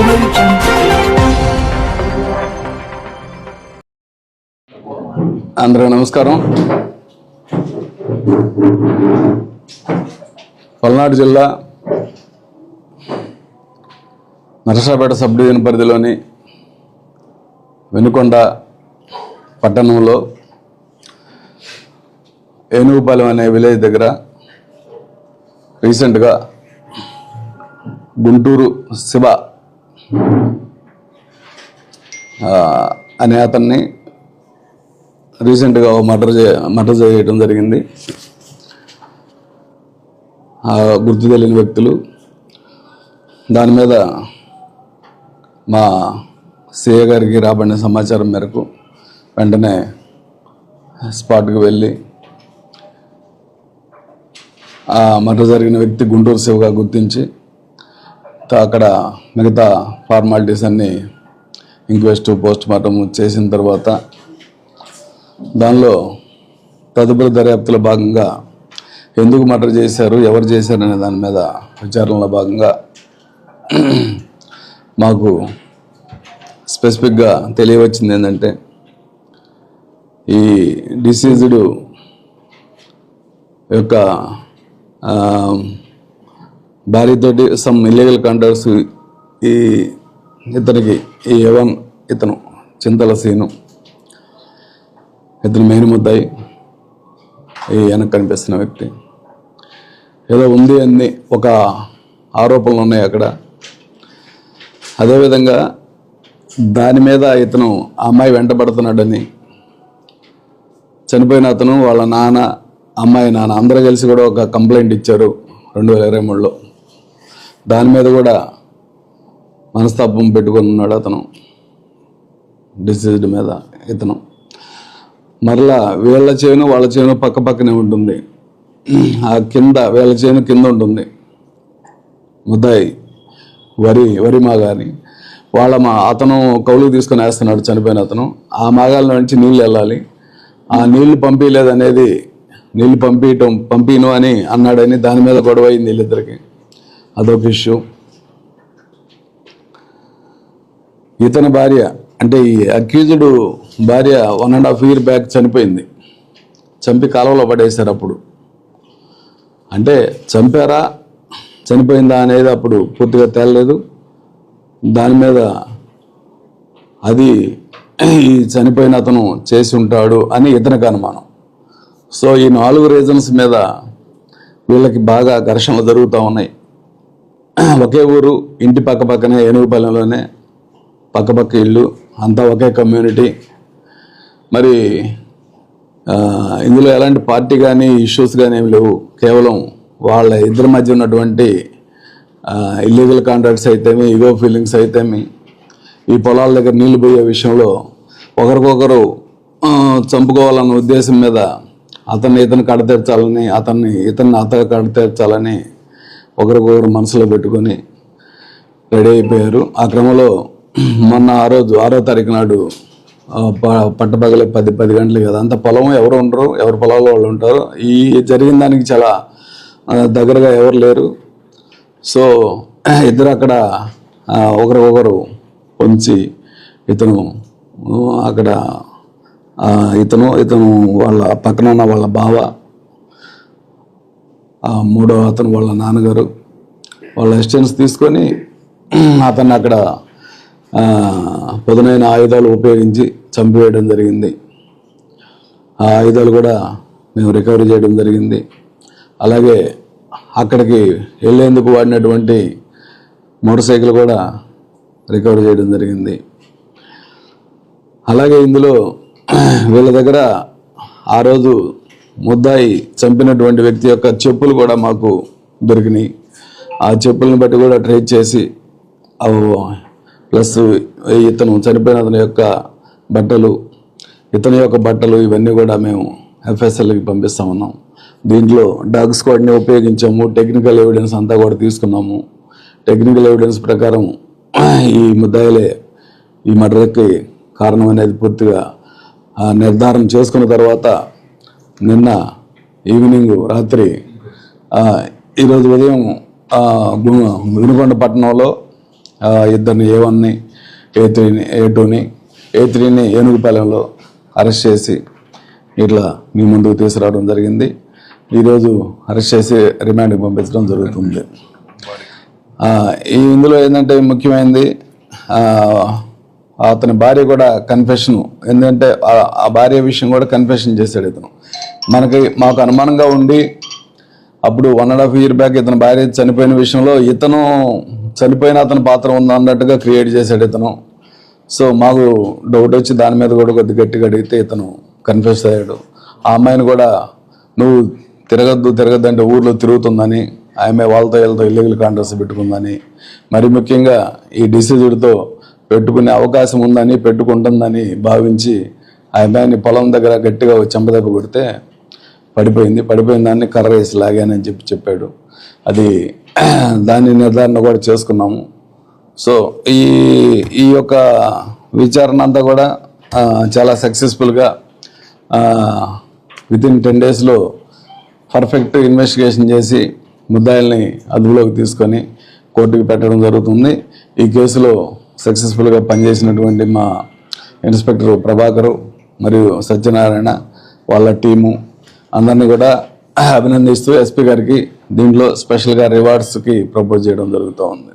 Audio అందరూ నమస్కారం. పల్నాడు జిల్లా నరసాపేట సబ్ డివిజన్ పరిధిలోని వెనుకొండ పట్టణంలో ఏనుగుపాలెం అనే విలేజ్ దగ్గర రీసెంట్గా గుంటూరు శివ అనే అతన్ని రీసెంట్గా మర్డర్ చే మర్డర్ చేయడం జరిగింది. ఆ గుర్తు తెలియని వ్యక్తులు. దాని మీద మా సిఏ గారికి రాబడిన సమాచారం మేరకు వెంటనే స్పాట్కి వెళ్ళి ఆ మర్డర్ జరిగిన వ్యక్తి గుంటూరు శివగా గుర్తించి అక్కడ మిగతా ఫార్మాలిటీస్ అన్నీ ఇంక్వెస్ట్ పోస్ట్ మార్టం చేసిన తర్వాత దానిలో తదుపరి దర్యాప్తులో భాగంగా ఎందుకు మర్డర్ చేశారు ఎవరు చేశారు అనే దాని మీద విచారణలో భాగంగా మాకు స్పెసిఫిక్గా తెలియవచ్చింది ఏంటంటే ఈ డిసీజ్డ్ యొక్క భార్యతోటి సమ్ ఇల్లీగల్ కాంటాక్ట్స్ ఈ ఇతనికి ఈ యవన్ ఇతను చింతల సీను ఇతను మెయిన్ ముద్దాయి ఈ వెనక్కి కనిపిస్తున్న వ్యక్తి. ఏదో ఉంది అని ఒక ఆరోపణలు ఉన్నాయి అక్కడ. అదేవిధంగా దాని మీద ఇతను ఆ అమ్మాయి వెంటబడుతున్నాడని చనిపోయిన అతను వాళ్ళ నాన్న అమ్మాయి నాన్న అందరూ కలిసి కూడా ఒక కంప్లైంట్ ఇచ్చారు రెండు వేల ఇరవై మూడులో. దాని మీద కూడా మనస్తాపం పెట్టుకొని ఉన్నాడు అతను. డిసీజ్డ్ మీద ఇతను. మరలా వీళ్ళ చేను వాళ్ళ చేను పక్క పక్కనే ఉంటుంది. ఆ కింద వీళ్ళ చేను కింద ఉంటుంది. ముద్దాయి వరి వరి మాగాని. వాళ్ళ మా అతను కౌలు తీసుకొని వేస్తున్నాడు చనిపోయిన అతను. ఆ మాగాల నుంచి నీళ్ళు వెళ్ళాలి. ఆ నీళ్ళు పంపించలేదు అనేది నీళ్ళు పంపించటం పంపిను అని అన్నాడని దాని మీద గొడవ అయింది వీళ్ళిద్దరికి. అదొక ఇష్యూ. ఇతని భార్య అంటే ఈ అక్యూజ్డ్ భార్య one and half year back చనిపోయింది. చంపి కాలువలో పడేశారు అప్పుడు. అంటే చంపారా చనిపోయిందా అనేది అప్పుడు పూర్తిగా తేలలేదు. దాని మీద అది ఈ చనిపోయిన అతను చేసి ఉంటాడు అని ఇతనికి అనుమానం. సో ఈ నాలుగు రీజన్స్ మీద వీళ్ళకి బాగా ఘర్షణలు జరుగుతూ ఉన్నాయి. ఒకే ఊరు ఇంటి పక్క పక్కనే ఏనుగుపాలెంలోనే పక్కపక్క ఇల్లు అంతా ఒకే కమ్యూనిటీ మరి ఇందులో ఎలాంటి పార్టీ కానీ ఇష్యూస్ కానీ ఏమి లేవు. కేవలం వాళ్ళ ఇద్దరి మధ్య ఉన్నటువంటి ఇల్లీగల్ కాంట్రాక్ట్స్ అయితేమి ఈగో ఫీలింగ్స్ అయితేమి ఈ పొలాల దగ్గర నీళ్ళు పోయే విషయంలో ఒకరికొకరు చంపుకోవాలన్న ఉద్దేశం మీద అతన్ని ఇతను కడతీర్చాలని అతన్ని ఇతన్ని అతగా కడతీర్చాలని ఒకరికొకరు మనసులో పెట్టుకొని రెడీ అయిపోయారు. ఆ క్రమంలో మొన్న ఆ రోజు ఆరో తారీఖు నాడు ప- పట్టపగలే పది పది గంటలు కదా. అంత పొలం ఎవరు ఉండరు ఎవరు పొలంలో వాళ్ళు ఉంటారు. ఈ జరిగిన దానికి చాలా దగ్గరగా ఎవరు లేరు. సో ఇద్దరు అక్కడ ఒకరికొకరు పొంచి ఇతను అక్కడ ఇతను ఇతను వాళ్ళ పక్కన ఉన్న వాళ్ళ బావ మూడో అతను వాళ్ళ నాన్నగారు వాళ్ళ అసిస్టెన్స్ తీసుకొని అతన్ని అక్కడ పదునైన ఆయుధాలు ఉపయోగించి చంపివేయడం జరిగింది. ఆ ఆయుధాలు కూడా మేము రికవరీ చేయడం జరిగింది. అలాగే అక్కడికి వెళ్ళేందుకు వాడినటువంటి మోటార్ సైకిల్ కూడా రికవరీ చేయడం జరిగింది. అలాగే ఇందులో వీళ్ళ దగ్గర ఆ రోజు ముద్దాయి చంపినటువంటి వ్యక్తి యొక్క చెప్పులు కూడా మాకు దొరికినాయి. ఆ చెప్పులను బట్టి కూడా ట్రేస్ చేసి ప్లస్ ఇతను చనిపోయిన అతని యొక్క బట్టలు ఇతని యొక్క బట్టలు ఇవన్నీ కూడా మేము ఎఫ్ఎస్ఎల్కి పంపిస్తా ఉన్నాం. దీంట్లో డాగ్ స్క్వాడ్ని ఉపయోగించాము టెక్నికల్ ఎవిడెన్స్ అంతా కూడా తీసుకున్నాము. టెక్నికల్ ఎవిడెన్స్ ప్రకారం ఈ ముద్దాయిలే ఈ మర్డర్కి కారణం అనేది పూర్తిగా నిర్ధారణ చేసుకున్న తర్వాత నిన్న ఈవినింగ్ రాత్రి ఈరోజు ఉదయం ఆ, వినుకొండ పట్టణంలో ఇద్దరిని ఏ వన్ని ఏ త్రీని ఏ టూని ఏ త్రీని ఏనుగుపాలెంలో అరెస్ట్ చేసి ఇట్లా మీ ముందుకు తీసుకురావడం జరిగింది. ఈరోజు అరెస్ట్ చేసి రిమాండ్కి పంపించడం జరుగుతుంది. ఈ ఇందులో ఏంటంటే ముఖ్యమైనది అతని భార్య కూడా కన్ఫెషన్ ఎందుకంటే ఆ- భార్య విషయం కూడా కన్ఫెషన్ చేశాడు ఇతను. మనకి మాకు అనుమానంగా ఉండి అప్పుడు one and half year back ఇతని భార్య చనిపోయిన విషయంలో ఇతను చనిపోయిన అతని పాత్ర ఉంది అన్నట్టుగా క్రియేట్ చేశాడు ఇతను. సో మాకు డౌట్ వచ్చి దాని మీద కూడా కొద్ది గట్టిగా అడిగితే ఇతను కన్ఫ్యూస్ అయ్యాడు. ఆ అమ్మాయిని కూడా నువ్వు తిరగద్దు తిరగద్దు అంటే ఊర్లో తిరుగుతుందని ఆమె వాళ్ళతో వీళ్ళతో ఇల్లీగల్ కాంట్రాక్ట్స్ పెట్టుకుందని. మరి ముఖ్యంగా ఈ డిసీజుడితో పెట్టుకునే అవకాశం ఉందని పెట్టుకుంటుందని భావించి ఆ అమ్మాయిని పొలం దగ్గర గట్టిగా చెంపదెబ్బ కొడితే పడిపోయింది. పడిపోయిన దాన్ని కర్ర వేసి లాగానని చెప్పి చెప్పాడు. అది దాన్ని నిర్ధారణ కూడా చేసుకున్నాము. సో ఈ ఈ యొక్క విచారణ అంతా కూడా చాలా సక్సెస్ఫుల్గా విత్ ఇన్ టెన్ డేస్లో పర్ఫెక్ట్ ఇన్వెస్టిగేషన్ చేసి ముద్దాయిల్ని అదుపులోకి తీసుకొని కోర్టుకి పెట్టడం జరుగుతుంది. ఈ కేసులో సక్సెస్ఫుల్గా పనిచేసినటువంటి మా ఇన్స్పెక్టర్ ప్రభాకరు మరియు సత్యనారాయణ వాళ్ళ టీము అందరినీ కూడా అభినందిస్తూ ఎస్పీ గారికి దీంట్లో స్పెషల్గా రివార్డ్స్కి ప్రపోజ్ చేయడం జరుగుతూ ఉంది.